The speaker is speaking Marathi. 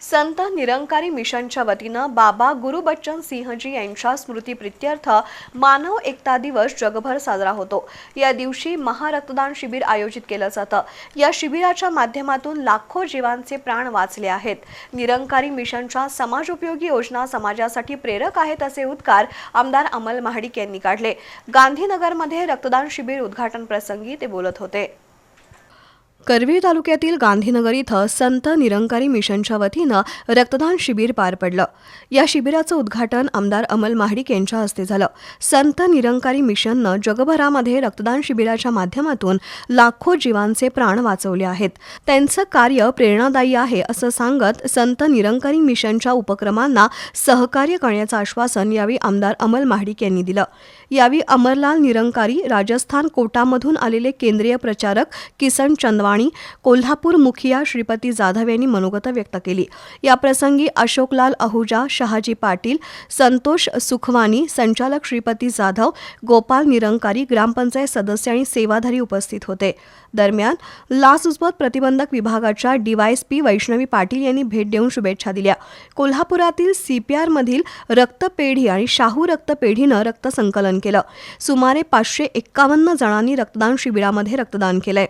संत निरंकारी मिशनच्या वतीनं बाबा गुरु बच्चन सिंहजी यांच्या स्मृतीप्रित्यर्थ मानव एकता दिवस जगभर साजरा होतो. या दिवशी महारक्तदान शिबिर आयोजित केलं जातं. या शिबिराच्या माध्यमातून लाखो जीवांचे प्राण वाचले आहेत. निरंकारी मिशनच्या समाजोपयोगी योजना समाजासाठी प्रेरक आहेत असे उद्गार आमदार अमल महाडिक यांनी काढले. गांधीनगरमध्ये रक्तदान शिबिर उद्घाटन प्रसंगी ते बोलत होते. करवीर तालुक्यातील गांधीनगर इथं संत निरंकारी मिशनच्या वतीनं रक्तदान शिबिर पार पडलं. या शिबिराचं उद्घाटन आमदार अमल महाडिक यांच्या हस्ते झालं. संत निरंकारी मिशननं जगभरामध्ये रक्तदान शिबिराच्या माध्यमातून लाखो जीवांचे प्राण वाचवले आहेत. त्यांचं कार्य प्रेरणादायी आहे असं सांगत संत निरंकारी मिशनच्या उपक्रमांना सहकार्य करण्याचं आश्वासन यावेळी आमदार अमल महाडिक यांनी दिलं. यावेळी अमरलाल निरंकारी राजस्थान कोटामधून आलेले केंद्रीय प्रचारक किसन चंदवाण कोल्हापूर मुखिया श्रीपती जाधव यांनी मनोगत व्यक्त केली. याप्रसंगी अशोकलाल अहुजा शहाजी पाटील संतोष सुखवानी संचालक श्रीपती जाधव गोपाल निरंकारी ग्रामपंचायत सदस्य आणि सेवाधारी उपस्थित होते. दरम्यान लाचलुचपत प्रतिबंधक विभागाच्या डीवायएसपी वैष्णवी पाटील यांनी भेट देऊन शुभेच्छा दिल्या. कोल्हापुरातील सीपीआरमधील रक्तपेढी आणि शाहू रक्तपेढीनं रक्तसंकलन केलं. सुमारे पाचशे एक्कावन्न जणांनी रक्तदान शिबिरामध्ये रक्तदान केलंय.